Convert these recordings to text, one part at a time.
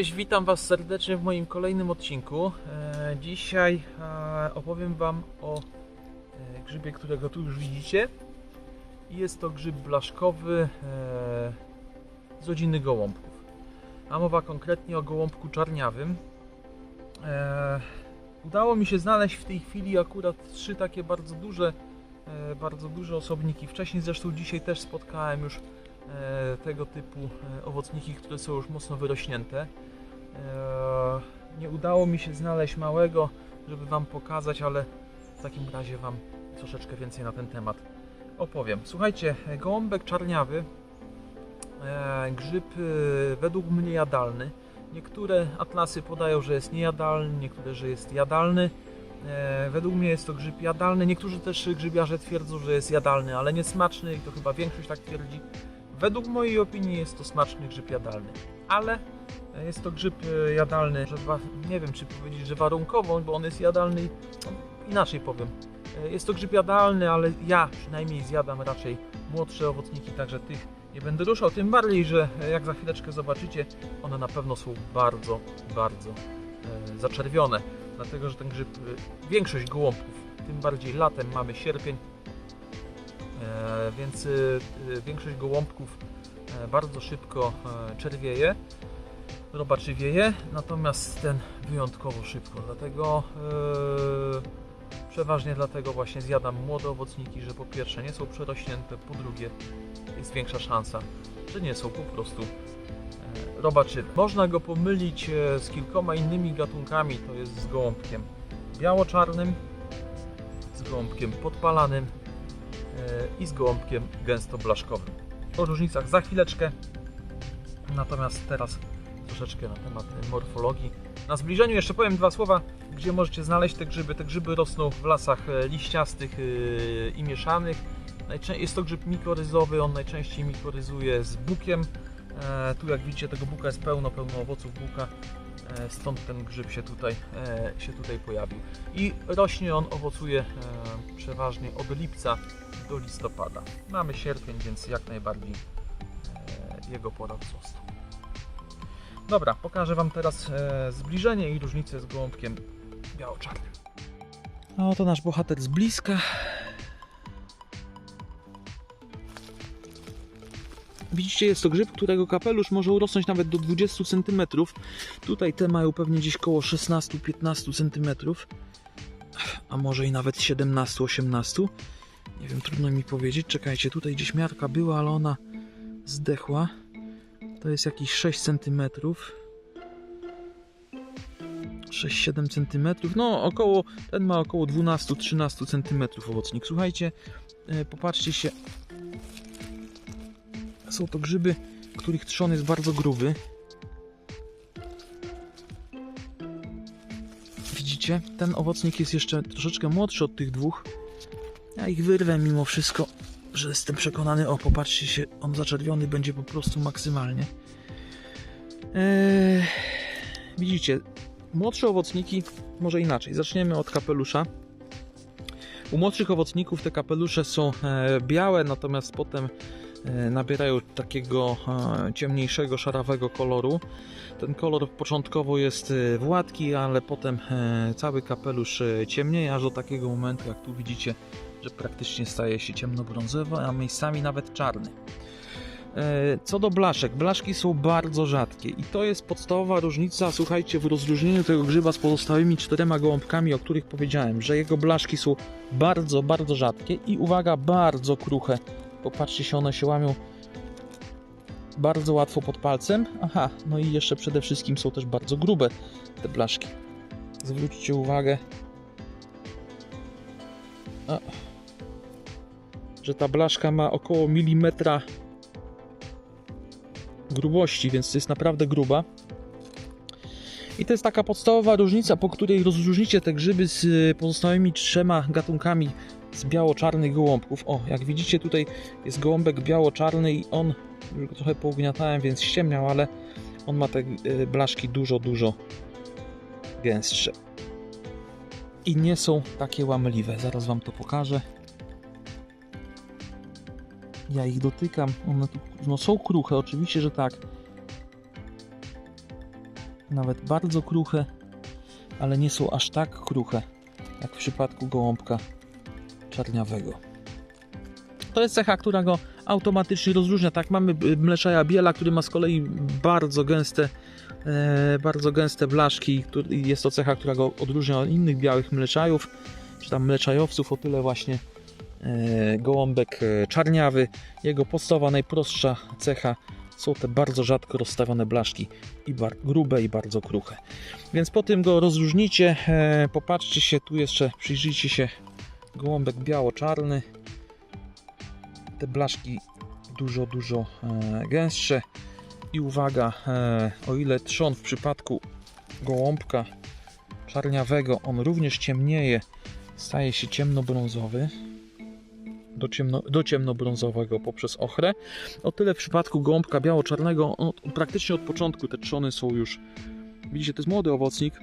Cześć, witam Was serdecznie w moim kolejnym odcinku. E, dzisiaj e, opowiem Wam o e, grzybie, którego tu już widzicie. Jest to grzyb blaszkowy z rodziny gołąbków. A mowa konkretnie o gołąbku czarniawym. Udało mi się znaleźć w tej chwili akurat trzy takie bardzo duże, bardzo duże osobniki. Wcześniej zresztą dzisiaj też spotkałem już tego typu e, owocniki, które są już mocno wyrośnięte. E, Nie udało mi się znaleźć małego, żeby Wam pokazać, ale w takim razie Wam troszeczkę więcej na ten temat opowiem. Słuchajcie, e, gołąbek czarniawy, e, grzyb e, według mnie jadalny. Niektóre atlasy podają, że jest niejadalny, niektóre, że jest jadalny. E, Według mnie jest to grzyb jadalny. Niektórzy też grzybiarze twierdzą, że jest jadalny, ale niesmaczny i to chyba większość tak twierdzi. Według mojej opinii jest to smaczny grzyb jadalny, ale e, jest to grzyb e, jadalny, że nie wiem czy powiedzieć, że warunkowo, bo on jest jadalny, inaczej powiem. E, Jest to grzyb jadalny, ale ja przynajmniej zjadam raczej młodsze owocniki, także tych nie będę ruszał. Tym bardziej, że jak za chwileczkę zobaczycie, one na pewno są bardzo, bardzo zaczerwione. Dlatego, że ten grzyb, większość gołąbków, tym bardziej latem mamy sierpień, więc e, e, większość gołąbków e, bardzo szybko e, czerwieje, robaczywieje, natomiast ten wyjątkowo szybko. Dlatego e, przeważnie dlatego właśnie zjadam młode owocniki, że po pierwsze nie są przerośnięte, po drugie jest większa szansa, że nie są po prostu e, robaczywe. Można go pomylić e, z kilkoma innymi gatunkami, to jest z gołąbkiem biało-czarnym, z gołąbkiem podpalanym e, i z gołąbkiem gęsto blaszkowym. O różnicach za chwileczkę, natomiast teraz troszeczkę na temat morfologii. Na zbliżeniu jeszcze powiem dwa słowa, gdzie możecie znaleźć te grzyby. Te grzyby rosną w lasach e, liściastych e, i mieszanych. Jest to grzyb mikoryzowy, on najczęściej mikoryzuje z bukiem. E, Tu jak widzicie tego buka jest pełno, pełno owoców buka. E, Stąd ten grzyb się tutaj, e, się tutaj pojawił. I rośnie on, owocuje e, przeważnie od lipca do listopada. Mamy sierpień, więc jak najbardziej jego pora wzrostu. Dobra, pokażę Wam teraz zbliżenie i różnicę z gołąbkiem biało-czarnym. A oto nasz bohater z bliska. Widzicie, jest to grzyb, którego kapelusz może urosnąć nawet do 20 cm. Tutaj te mają pewnie gdzieś koło 16-15 cm, a może i nawet 17-18. Nie wiem, trudno mi powiedzieć. Czekajcie, tutaj gdzieś miarka była, ale ona zdechła. To jest jakieś 6 cm. 6-7 cm. No, około, ten ma około 12-13 cm owocnik. Słuchajcie, e, popatrzcie się. Są to grzyby, których trzon jest bardzo gruby. Widzicie? Ten owocnik jest jeszcze troszeczkę młodszy od tych dwóch. Ja ich wyrwę mimo wszystko, że jestem przekonany. O, popatrzcie się, on zaczerwiony będzie po prostu maksymalnie. Eee, widzicie, młodsze owocniki, może inaczej. Zaczniemy od kapelusza. U młodszych owocników te kapelusze są e, białe, natomiast potem nabierają takiego e, ciemniejszego, szarawego koloru. Ten kolor początkowo jest e, gładki, ale potem e, cały kapelusz e, ciemnieje, aż do takiego momentu, jak tu widzicie, że praktycznie staje się ciemnobrązowy, a miejscami nawet czarny. E, Co do blaszek, blaszki są bardzo rzadkie i to jest podstawowa różnica, słuchajcie, w rozróżnieniu tego grzyba z pozostałymi czterema gołąbkami, o których powiedziałem, że jego blaszki są bardzo, bardzo rzadkie i uwaga, bardzo kruche. Popatrzcie się, one się łamią bardzo łatwo pod palcem. Aha, no i jeszcze przede wszystkim są też bardzo grube te blaszki. Zwróćcie uwagę, że ta blaszka ma około milimetra grubości, więc jest naprawdę gruba. I to jest taka podstawowa różnica, po której rozróżnicie te grzyby z pozostałymi trzema gatunkami z biało-czarnych gołąbków. O, jak widzicie tutaj jest gołąbek biało-czarny i on, już go trochę pougniatałem, więc ściemniał, ale on ma te y, blaszki dużo, dużo gęstsze. I nie są takie łamliwe. Zaraz Wam to pokażę. Ja ich dotykam. One tu no, są kruche, oczywiście, że tak. nawet bardzo kruche, ale nie są aż tak kruche, jak w przypadku gołąbka czarniawego. To jest cecha, która go automatycznie rozróżnia. Tak, mamy mleczaja biela, który ma z kolei bardzo gęste, e, bardzo gęste blaszki. Jest to cecha, która go odróżnia od innych białych mleczajów, czy tam mleczajowców. O tyle właśnie e, gołąbek e, czarniawy. Jego podstawowa, najprostsza cecha są te bardzo rzadko rozstawione blaszki i grube i bardzo kruche. Więc po tym go rozróżnicie. Popatrzcie się, tu jeszcze przyjrzyjcie się. Gołąbek biało-czarny. Te blaszki dużo, dużo e, gęstsze. I uwaga, e, o ile trzon w przypadku gołąbka czarniawego, on również ciemnieje, staje się ciemnobrązowy do, ciemno, do ciemnobrązowego poprzez ochrę. O tyle w przypadku gołąbka biało-czarnego, on, praktycznie od początku te trzony są już, widzicie, to jest młody owocnik,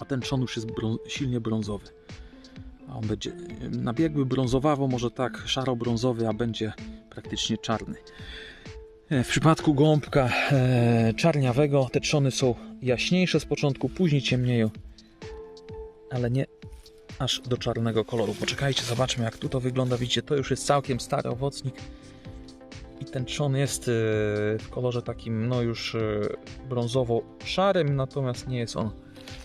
a ten trzon już jest brą, silnie brązowy. A on będzie nabiegły brązowawo, może tak szaro-brązowy, a będzie praktycznie czarny. E, W przypadku gołąbka e, czarniawego te trzony są jaśniejsze z początku, później ciemnieją, ale nie aż do czarnego koloru. Poczekajcie, zobaczmy jak tu to wygląda. Widzicie, to już jest całkiem stary owocnik i ten trzon jest e, w kolorze takim no już brązowo-szarym, natomiast nie jest on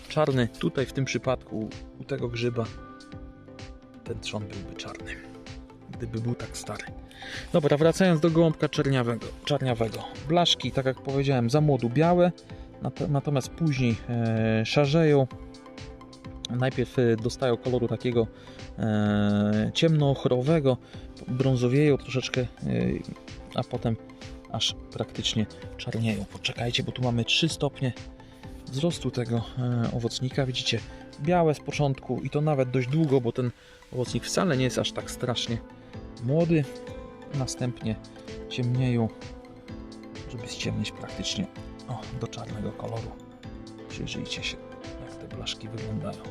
czarny. Tutaj w tym przypadku u tego grzyba ten trzon byłby czarny, gdyby był tak stary. Dobra, wracając do gołąbka czerniawego, czarniawego. Blaszki, tak jak powiedziałem, za młodu białe, nat- natomiast później e, szarzeją. Najpierw e, dostają koloru takiego e, brązowieją troszeczkę, e, a potem aż praktycznie czarnieją. Poczekajcie, bo tu mamy 3 stopnie wzrostu tego e, owocnika. Widzicie, białe z początku i to nawet dość długo, bo ten owocnik wcale nie jest aż tak strasznie młody. Następnie ciemnieją, żeby ściemnić praktycznie o, do czarnego koloru. Przyjrzyjcie się, jak te blaszki wyglądają.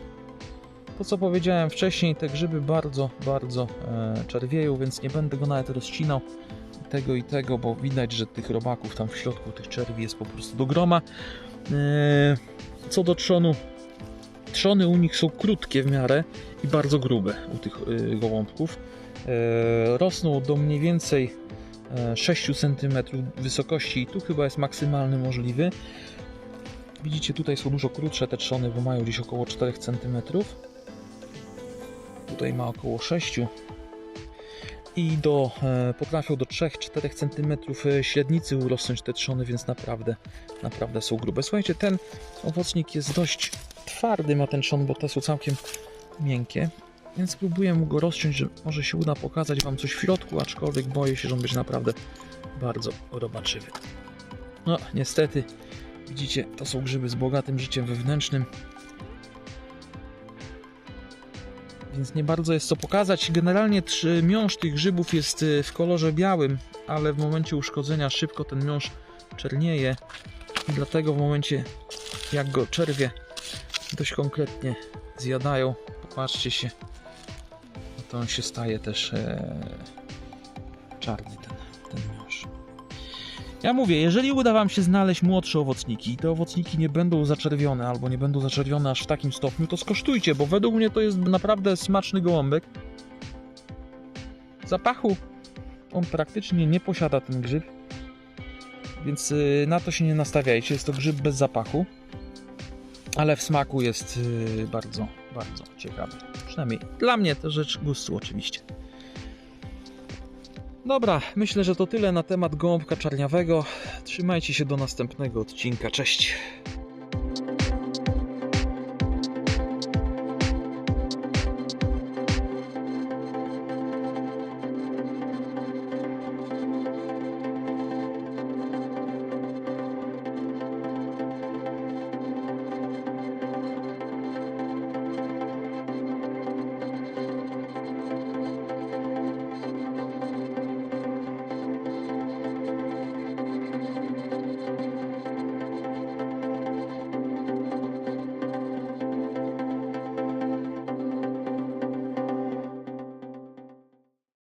To co powiedziałem wcześniej, te grzyby bardzo, bardzo e, czerwieją, więc nie będę go nawet rozcinał tego i tego, bo widać, że tych robaków tam w środku, tych czerwi jest po prostu do groma. E, co do trzonu, trzony u nich są krótkie w miarę i bardzo grube u tych y, gołąbków. E, rosną do mniej więcej e, 6 cm wysokości i tu chyba jest maksymalny możliwy. Widzicie, tutaj są dużo krótsze te trzony, bo mają gdzieś około 4 cm. Tutaj ma około 6 i do, e, potrafią do 3-4 cm e, średnicy urosnąć te trzony, więc naprawdę, naprawdę są grube. Słuchajcie, ten owocnik jest dość twardy, ma ten trzon, bo te są całkiem miękkie, więc spróbuję mu go rozciąć, że może się uda pokazać Wam coś w środku, aczkolwiek boję się, że on będzie naprawdę bardzo robaczywy. No, niestety, widzicie, to są grzyby z bogatym życiem wewnętrznym, więc nie bardzo jest co pokazać. Generalnie miąższ tych grzybów jest y, w kolorze białym, ale w momencie uszkodzenia szybko ten miąższ czernieje dlatego w momencie jak go czerwie dość konkretnie zjadają, popatrzcie się, no to on się staje też e, czarny ten, ten. Ja mówię, jeżeli uda Wam się znaleźć młodsze owocniki i te owocniki nie będą zaczerwione albo nie będą zaczerwione aż w takim stopniu, to skosztujcie, bo według mnie to jest naprawdę smaczny gołąbek. Zapachu on praktycznie nie posiada ten grzyb, więc y, na to się nie nastawiajcie. Jest to grzyb bez zapachu, ale w smaku jest y, bardzo, bardzo ciekawy. Przynajmniej dla mnie to rzecz gustu oczywiście. Dobra, myślę, że to tyle na temat gołąbka czarniawego. Trzymajcie się do następnego odcinka. Cześć!